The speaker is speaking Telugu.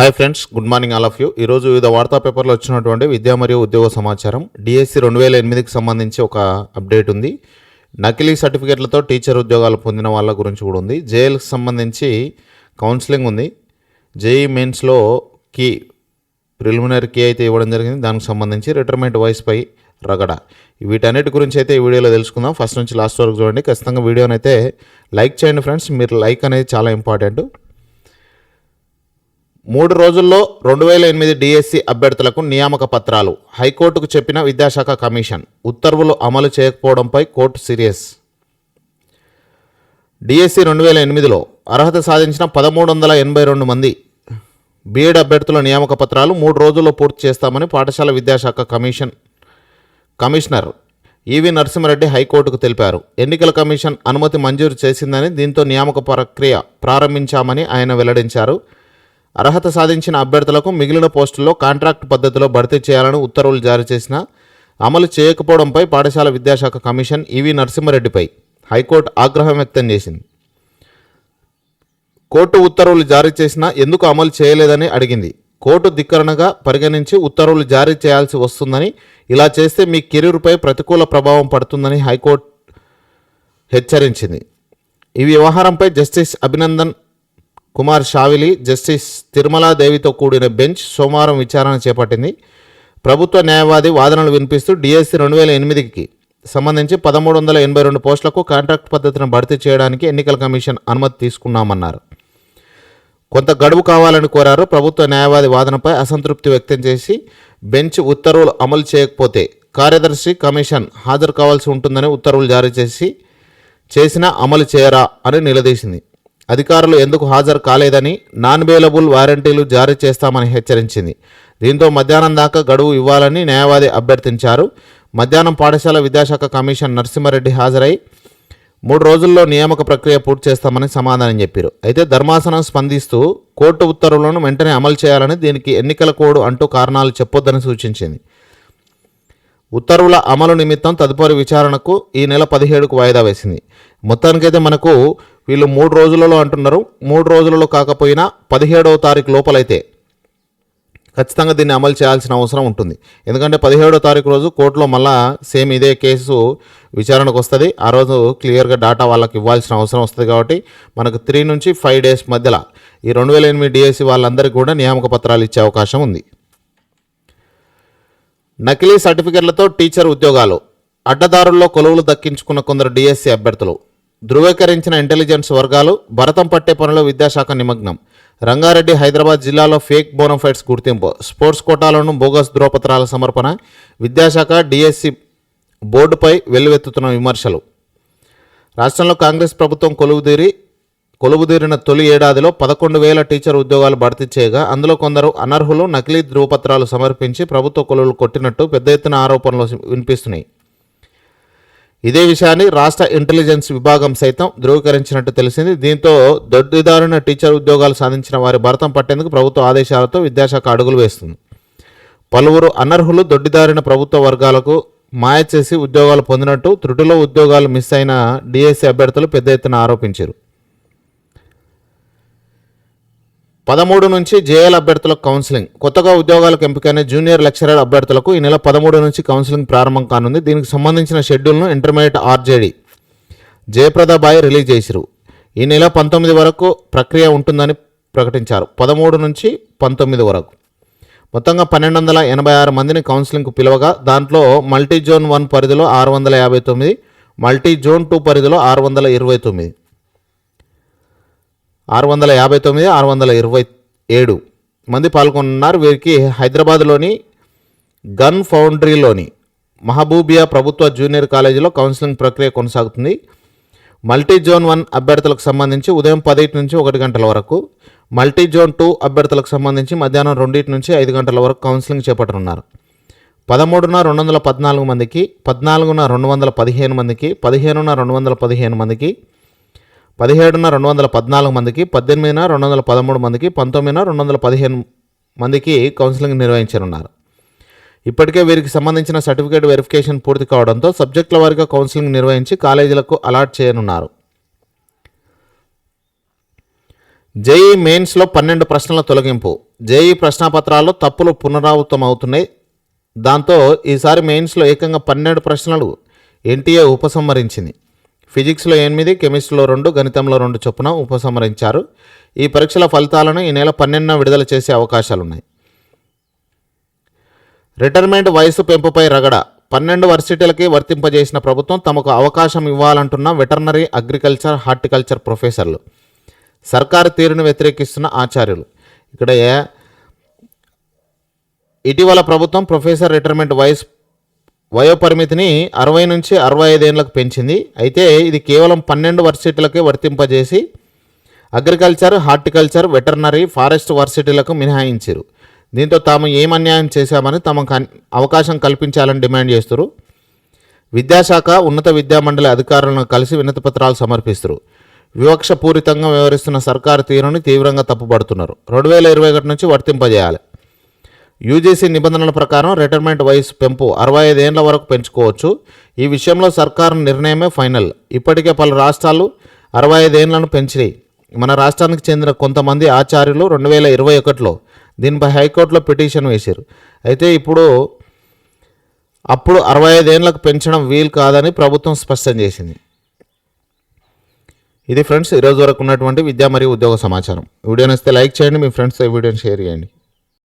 Hi friends good morning all of you ఈరోజు వివిధ వార్తా పేపర్లో వచ్చినటువంటి విద్యా మరియు ఉద్యోగ సమాచారం. డిఎస్సి రెండు వేల ఎనిమిదికి సంబంధించి ఒక అప్డేట్ ఉంది. నకిలీ సర్టిఫికేట్లతో టీచర్ ఉద్యోగాలు పొందిన వాళ్ళ గురించి కూడా ఉంది. జేఎల్కి సంబంధించి కౌన్సిలింగ్ ఉంది. జేఈ మెయిన్స్లో కీ ప్రిలిమినరీ కీ అయితే ఇవ్వడం జరిగింది. దానికి సంబంధించి రిటైర్మెంట్ వయసుపై రగడ. వీటన్నిటి గురించి అయితే ఈ వీడియోలో తెలుసుకుందాం. ఫస్ట్ నుంచి లాస్ట్ వరకు చూడండి. ఖచ్చితంగా వీడియోనైతే అయితే లైక్ చేయండి ఫ్రెండ్స్. మీరు లైక్ అనేది చాలా ఇంపార్టెంట్. మూడు రోజుల్లో రెండు వేల ఎనిమిది డిఎస్సి అభ్యర్థులకు నియామక పత్రాలు. హైకోర్టుకు చెప్పిన విద్యాశాఖ కమిషన్. ఉత్తర్వులు అమలు చేయకపోవడంపై కోర్టు సీరియస్. డిఎస్సి రెండు వేల ఎనిమిదిలో అర్హత సాధించిన పదమూడు వందల ఎనభై రెండు మంది బీఎడ్ అభ్యర్థుల నియామక పత్రాలు మూడు రోజుల్లో పూర్తి చేస్తామని పాఠశాల విద్యాశాఖ కమిషన్ కమిషనర్ ఈవి నరసింహారెడ్డి హైకోర్టుకు తెలిపారు. ఎన్నికల కమిషన్ అనుమతి మంజూరు చేసిందని దీంతో నియామక ప్రక్రియ ప్రారంభించామని ఆయన వెల్లడించారు. అర్హత సాధించిన అభ్యర్థులకు మిగిలిన పోస్టుల్లో కాంట్రాక్ట్ పద్ధతిలో భర్తీ చేయాలని ఉత్తర్వులు జారీ చేసిన అమలు చేయకపోవడంపై పాఠశాల విద్యాశాఖ కమిషన్ ఈవి నరసింహారెడ్డిపై హైకోర్టు ఆగ్రహం వ్యక్తం చేసింది. కోర్టు ఉత్తర్వులు జారీ చేసినా ఎందుకు అమలు చేయలేదని అడిగింది. కోర్టు ధిక్కరణగా పరిగణించి ఉత్తర్వులు జారీ చేయాల్సి వస్తుందని ఇలా చేస్తే మీ కెరీర్పై ప్రతికూల ప్రభావం పడుతుందని హైకోర్టు హెచ్చరించింది. ఈ వ్యవహారంపై జస్టిస్ అభినందన్ కుమార్ షావిలి జస్టిస్ తిరుమలాదేవితో కూడిన బెంచ్ సోమవారం విచారణ చేపట్టింది. ప్రభుత్వ న్యాయవాది వాదనలు వినిపిస్తూ డిఎస్సి రెండు వేల ఎనిమిదికి సంబంధించి పదమూడు వందల ఎనభై రెండు పోస్టులకు కాంట్రాక్ట్ పద్ధతిని భర్తీ చేయడానికి ఎన్నికల కమిషన్ అనుమతి తీసుకున్నామన్నారు. కొంత గడువు కావాలని కోరారు. ప్రభుత్వ న్యాయవాది వాదనపై అసంతృప్తి వ్యక్తం చేసి బెంచ్ ఉత్తర్వులు అమలు చేయకపోతే కార్యదర్శి కమిషన్ హాజరు కావాల్సి ఉంటుందని ఉత్తర్వులు జారీ చేసి చేసినా అమలు చేయరా అని నిలదీసింది. అధికారులు ఎందుకు హాజరు కాలేదని నాన్ బెయిలబుల్ వారంటీలు జారీ చేస్తామని హెచ్చరించింది. దీంతో మధ్యాహ్నం దాకా గడువు ఇవ్వాలని న్యాయవాది అభ్యర్థించారు. మధ్యాహ్నం పాఠశాల విద్యాశాఖ కమిషన్ నరసింహారెడ్డి హాజరై మూడు రోజుల్లో నియామక ప్రక్రియ పూర్తి చేస్తామని సమాధానం చెప్పారు. అయితే ధర్మాసనం స్పందిస్తూ కోర్టు ఉత్తర్వులను వెంటనే అమలు చేయాలని దీనికి ఎన్నికల కోడ్ అంటూ కారణాలు చెప్పొద్దని సూచించింది. ఉత్తర్వుల అమలు నిమిత్తం తదుపరి విచారణకు ఈ నెల పదిహేడుకు వాయిదా వేసింది. మొత్తానికైతే మనకు వీళ్ళు మూడు రోజులలో అంటున్నారు. మూడు రోజులలో కాకపోయినా పదిహేడవ తారీఖు లోపలైతే ఖచ్చితంగా దీన్ని అమలు చేయాల్సిన అవసరం ఉంటుంది. ఎందుకంటే పదిహేడో తారీఖు రోజు కోర్టులో మళ్ళా సేమ్ ఇదే కేసు విచారణకు వస్తుంది. ఆ రోజు క్లియర్గా డాటా వాళ్ళకి ఇవ్వాల్సిన అవసరం వస్తుంది కాబట్టి మనకు త్రీ నుంచి ఫైవ్ డేస్ మధ్యలో ఈ రెండు వేల ఎనిమిది డిఎస్సి వాళ్ళందరికీ కూడా నియామక పత్రాలు ఇచ్చే అవకాశం ఉంది. నకిలీ సర్టిఫికెట్లతో టీచర్ ఉద్యోగాలు. అడ్డదారుల్లో కొలువులు దక్కించుకున్న కొందరు డిఎస్సి అభ్యర్థులు. ధృవీకరించిన ఇంటెలిజెన్స్ వర్గాలు భరతం పట్టే పనిలో విద్యాశాఖ నిమగ్నం. రంగారెడ్డి హైదరాబాద్ జిల్లాలో ఫేక్ బోనఫైడ్స్ గుర్తింపు. స్పోర్ట్స్ కోటాలను బోగస్ ధ్రువపత్రాల సమర్పణ. విద్యాశాఖ డిఎస్సి బోర్డుపై వెల్లువెత్తుతున్న విమర్శలు. రాష్ట్రంలో కాంగ్రెస్ ప్రభుత్వం కొలువుదీరి కొలువుదీరిన తొలి ఏడాదిలో పదకొండు వేల టీచర్ ఉద్యోగాలు భర్తీ చేయగా అందులో కొందరు అనర్హులు నకిలీ ధృవపత్రాలు సమర్పించి ప్రభుత్వ కొలువులు కొట్టినట్టు పెద్ద ఎత్తున ఆరోపణలు వినిపిస్తున్నాయి. ఇదే విషయాన్ని రాష్ట్ర ఇంటెలిజెన్స్ విభాగం సైతం ధృవీకరించినట్టు తెలిసింది. దీంతో దొడ్డిదారిన టీచర్ ఉద్యోగాలు సాధించిన వారి భరతం పట్టేందుకు ప్రభుత్వ ఆదేశాలతో విద్యాశాఖ అడుగులు వేస్తుంది. పలువురు అనర్హులు దొడ్డిదారిన ప్రభుత్వ వర్గాలకు మాయ చేసి ఉద్యోగాలు పొందినట్టు త్రుటిలో ఉద్యోగాలు మిస్ అయిన డిఎస్సి అభ్యర్థులు పెద్ద ఎత్తున ఆరోపించారు. పదమూడు నుంచి జేఎల్ అభ్యర్థులకు కౌన్సిలింగ్. కొత్తగా ఉద్యోగాలకు ఎంపికైన జూనియర్ లెక్చరర్ అభ్యర్థులకు ఈ నెల పదమూడు నుంచి కౌన్సిలింగ్ ప్రారంభం కానుంది. దీనికి సంబంధించిన షెడ్యూల్ను ఇంటర్మీడియట్ ఆర్జేడీ జయప్రదాబాయ్ రిలీజ్ చేసిరు. ఈ నెల పంతొమ్మిది వరకు ప్రక్రియ ఉంటుందని ప్రకటించారు. పదమూడు నుంచి పంతొమ్మిది వరకు. మొత్తంగా పన్నెండు వందల ఎనభై ఆరు మందిని కౌన్సిలింగ్కు పిలవగా దాంట్లో మల్టీ జోన్ వన్ పరిధిలో ఆరు వందల యాభై తొమ్మిది మల్టీ జోన్ టూ పరిధిలో ఆరు వందల ఇరవై తొమ్మిది. ఆరు వందల యాభై తొమ్మిది ఆరు వందల ఇరవై ఏడు మంది పాల్గొన్నారు. వీరికి హైదరాబాద్లోని గన్ ఫౌండరీలోని మహబూబియా ప్రభుత్వ జూనియర్ కాలేజీలో కౌన్సిలింగ్ ప్రక్రియ కొనసాగుతుంది. మల్టీ జోన్ వన్ అభ్యర్థులకు సంబంధించి ఉదయం పదిటి నుంచి ఒకటి గంటల వరకు మల్టీ జోన్ టూ అభ్యర్థులకు సంబంధించి మధ్యాహ్నం రెండింటి నుంచి ఐదు గంటల వరకు కౌన్సిలింగ్ చేపట్టనున్నారు. పదమూడున రెండు వందల పద్నాలుగు మందికి పద్నాలుగున రెండు వందల పదిహేను మందికి పదిహేనున రెండు వందల పదిహేను మందికి పదిహేడున రెండు వందల పద్నాలుగు మందికి పద్దెనిమిదిన రెండు వందల పదమూడు మందికి పంతొమ్మిదిన రెండు వందల పదిహేను మందికి కౌన్సిలింగ్ నిర్వహించనున్నారు. ఇప్పటికే వీరికి సంబంధించిన సర్టిఫికేట్ వెరిఫికేషన్ పూర్తి కావడంతో సబ్జెక్టుల వారిగా కౌన్సిలింగ్ నిర్వహించి కాలేజీలకు అలాట్ చేయనున్నారు. జేఈ మెయిన్స్లో పన్నెండు ప్రశ్నల తొలగింపు. జేఈ ప్రశ్నాపత్రాల్లో తప్పులు పునరావృతం అవుతున్నాయి దాంతో ఈసారి మెయిన్స్లో ఏకంగా పన్నెండు ప్రశ్నలు ఎన్టీఏ ఉపసంహరించింది. ఫిజిక్స్లో ఎనిమిది కెమిస్ట్రీలో రెండు గణితంలో రెండు చొప్పున ఉపసంహరించారు. ఈ పరీక్షల ఫలితాలను ఈ నెల పన్నెండున విడుదల చేసే అవకాశాలున్నాయి. రిటైర్మెంట్ వయసు పెంపుపై రగడ. పన్నెండు వర్సిటీలకి వర్తింపజేసిన ప్రభుత్వం తమకు అవకాశం ఇవ్వాలంటున్న వెటర్నరీ అగ్రికల్చర్ హార్టికల్చర్ ప్రొఫెసర్లు. సర్కారు తీరును వ్యతిరేకిస్తున్న ఆచార్యులు. ఇక్కడ ఏ- ఇటీవల ప్రభుత్వం ప్రొఫెసర్ రిటైర్మెంట్ వయసు వయోపరిమితిని అరవై నుంచి అరవై ఐదేళ్ళకు పెంచింది. అయితే ఇది కేవలం పన్నెండు వర్సిటీలకే వర్తింపజేసి అగ్రికల్చర్ హార్టికల్చర్ వెటర్నరీ ఫారెస్ట్ వర్సిటీలకు మినహాయించారు. దీంతో తాము ఏం అన్యాయం చేశామని తమకు అవకాశం కల్పించాలని డిమాండ్ చేస్తారు. విద్యాశాఖ ఉన్నత విద్యామండలి అధికారులను కలిసి వినతి పత్రాలు సమర్పిస్తారు. వివక్షపూరితంగా వ్యవహరిస్తున్న సర్కారు తీరుని తీవ్రంగా తప్పుపడుతున్నారు. రెండు వేల ఇరవై ఒకటి నుంచి వర్తింపజేయాలి. యూజీసీ నిబంధనల ప్రకారం రిటైర్మెంట్ వయసు పెంపు అరవై ఐదేళ్ళ వరకు పెంచుకోవచ్చు. ఈ విషయంలో సర్కారు నిర్ణయమే ఫైనల్. ఇప్పటికే పలు రాష్ట్రాలు అరవై ఐదేళ్ళను పెంచినాయి. మన రాష్ట్రానికి చెందిన కొంతమంది ఆచార్యులు రెండు వేల ఇరవై ఒకటిలో దీనిపై హైకోర్టులో పిటిషన్ వేశారు. అయితే ఇప్పుడు అప్పుడు అరవై ఐదేళ్ళకు పెంచడం వీలు కాదని ప్రభుత్వం స్పష్టం చేసింది. ఇది ఫ్రెండ్స్ ఈరోజు వరకు ఉన్నటువంటి విద్యా మరియు ఉద్యోగ సమాచారం. వీడియో నచ్చితే లైక్ చేయండి మీ ఫ్రెండ్స్తో ఈ వీడియోని షేర్ చేయండి.